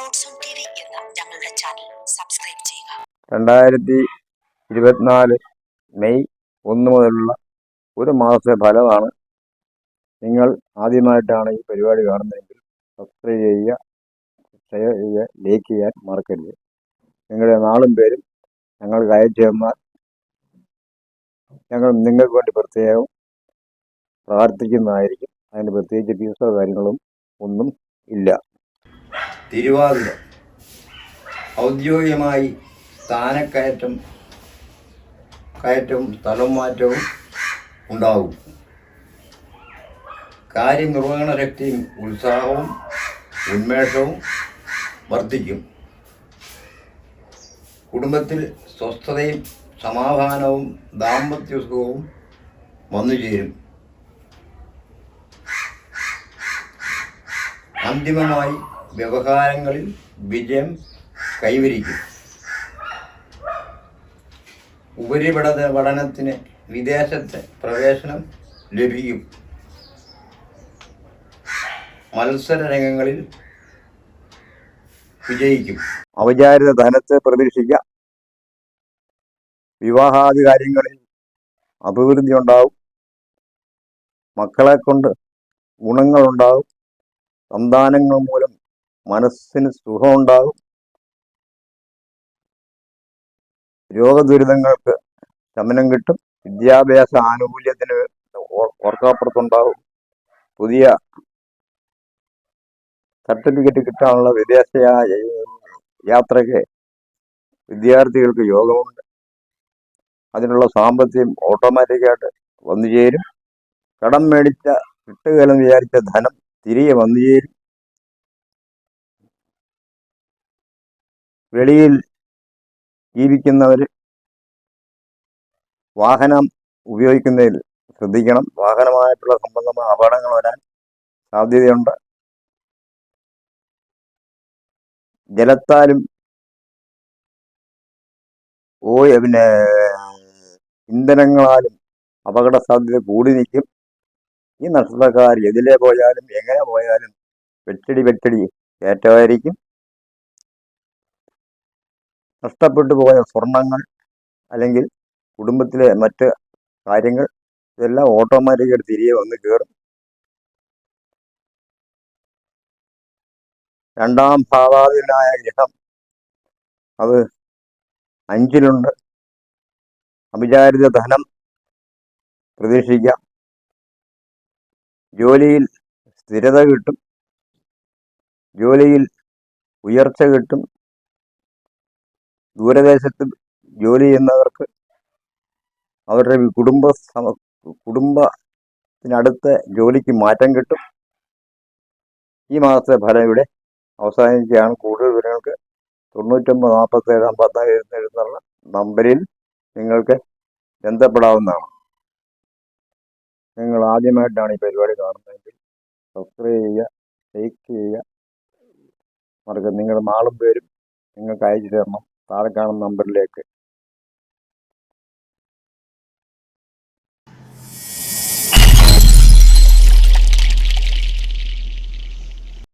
ഞങ്ങളുടെ channel subscribe ചെയ്യുക. രണ്ടായിരത്തി ഇരുപത്തിനാല് മെയ് ഒന്ന് മുതലുള്ള ഒരു മാസത്തെ ഫലമാണ് നിങ്ങൾ ആദ്യമായിട്ടാണ് ഈ പരിപാടി കാണുന്നതെങ്കിൽ സബ്സ്ക്രൈബ് ചെയ്യുക ഷെയർ ചെയ്യുക ലൈക്ക് ചെയ്യാൻ മറക്കരുത്. നിങ്ങളുടെ നാളും പേരും ഞങ്ങൾക്ക് അയച്ചു തന്നാൽ ഞങ്ങൾ നിങ്ങൾക്ക് വേണ്ടി പ്രത്യേകം പ്രാർത്ഥിക്കുന്നതായിരിക്കും. അതിന് പ്രത്യേകിച്ച് ഫീസോ കാര്യങ്ങളും ഒന്നും ഇല്ല. തിരുവാതിര. ഔദ്യോഗികമായി സ്ഥാനക്കയറ്റം കയറ്റവും സ്ഥലം മാറ്റവും ഉണ്ടാകും. കാര്യനിർവഹണ ശക്തിയും ഉത്സാഹവും ഉന്മേഷവും വർദ്ധിക്കും. കുടുംബത്തിൽ സ്വസ്ഥതയും സമാധാനവും ദാമ്പത്യ സുഖവും വന്നു ചേരും. അന്തിമമായി വ്യവഹാരങ്ങളിൽ വിജയം കൈവരിക്കും. ഉപരിപട പഠനത്തിന് വിദേശത്തെ പ്രവേശനം ലഭിക്കും. മത്സര രംഗങ്ങളിൽ വിജയിക്കും. ഔചാരിക ധനത്തെ പ്രതീക്ഷിക്കാം വിവാഹാദി കാര്യങ്ങളിൽ അഭിവൃദ്ധി ഉണ്ടാവും. മക്കളെ കൊണ്ട് ഗുണങ്ങളുണ്ടാവും. സന്താനങ്ങൾ മൂലം മനസ്സിന് സുഖമുണ്ടാകും. രോഗദുരിതങ്ങൾക്ക് ശമനം കിട്ടും. വിദ്യാഭ്യാസ ആനുകൂല്യത്തിന് ഓർക്കാപ്പുറത്തുണ്ടാകും. പുതിയ സർട്ടിഫിക്കറ്റ് കിട്ടാനുള്ള വിദേശ യാത്രയ്ക്ക് വിദ്യാർത്ഥികൾക്ക് യോഗമുണ്ട്. അതിനുള്ള സാമ്പത്തികം ഓട്ടോമാറ്റിക്കായിട്ട് വന്നു ചേരും കടം മേടിച്ച കിട്ടുകയെന്ന് വിചാരിച്ച ധനം തിരികെ വന്നു ചേരും വെളിയിൽ ജീവിക്കുന്നവർ വാഹനം ഉപയോഗിക്കുന്നതിൽ ശ്രദ്ധിക്കണം. വാഹനമായിട്ടുള്ള സംബന്ധമായ അപകടങ്ങൾ വരാൻ സാധ്യതയുണ്ട്. ജലത്താലും ഓ പിന്നെ ഇന്ധനങ്ങളാലും അപകട സാധ്യത കൂടി നിൽക്കും. ഈ നക്ഷത്രക്കാർ എതിലെ പോയാലും എങ്ങനെ പോയാലും വെട്ടടി വെട്ടടി ഏറ്റമായിരിക്കും നഷ്ടപ്പെട്ടു പോയ സ്വർണങ്ങൾ അല്ലെങ്കിൽ കുടുംബത്തിലെ മറ്റ് കാര്യങ്ങൾ ഇതെല്ലാം ഓട്ടോമാറ്റിക്കായിട്ട് തിരികെ വന്ന് കയറും. രണ്ടാം ഭാവാധീനായ ഗ്രഹം അത് അഞ്ചിലുണ്ട്. അവിചാരിത ധനം പ്രതീക്ഷിക്കാം. ജോലിയിൽ സ്ഥിരത കിട്ടും. ജോലിയിൽ ഉയർച്ച കിട്ടും. ദൂരദേശത്ത് ജോലി ചെയ്യുന്നവർക്ക് അവരുടെ കുടുംബ സമ കുടുംബത്തിനടുത്ത ജോലിക്ക് മാറ്റം കിട്ടും. ഈ മാസത്തെ ഫലം ഇവിടെ അവസാനിക്കുകയാണ്. കൂടുതൽ വിവരങ്ങൾക്ക് തൊണ്ണൂറ്റൊമ്പത് നാൽപ്പത്തേഴ് അമ്പത്തേഴ് എഴുന്നൂറ് നമ്പറിൽ നിങ്ങൾക്ക് ബന്ധപ്പെടാവുന്നതാണ്. നിങ്ങൾ ആദ്യമായിട്ടാണ് ഈ പരിപാടി കാണുന്നതെങ്കിൽ സബ്സ്ക്രൈബ് ചെയ്യുക ലൈക്ക് ചെയ്യുക. മറക്കുക നിങ്ങളുടെ നാളും പേരും നിങ്ങൾക്ക് അയച്ചു തരണം. താഴെ കാണുന്ന നമ്പറിലേക്ക്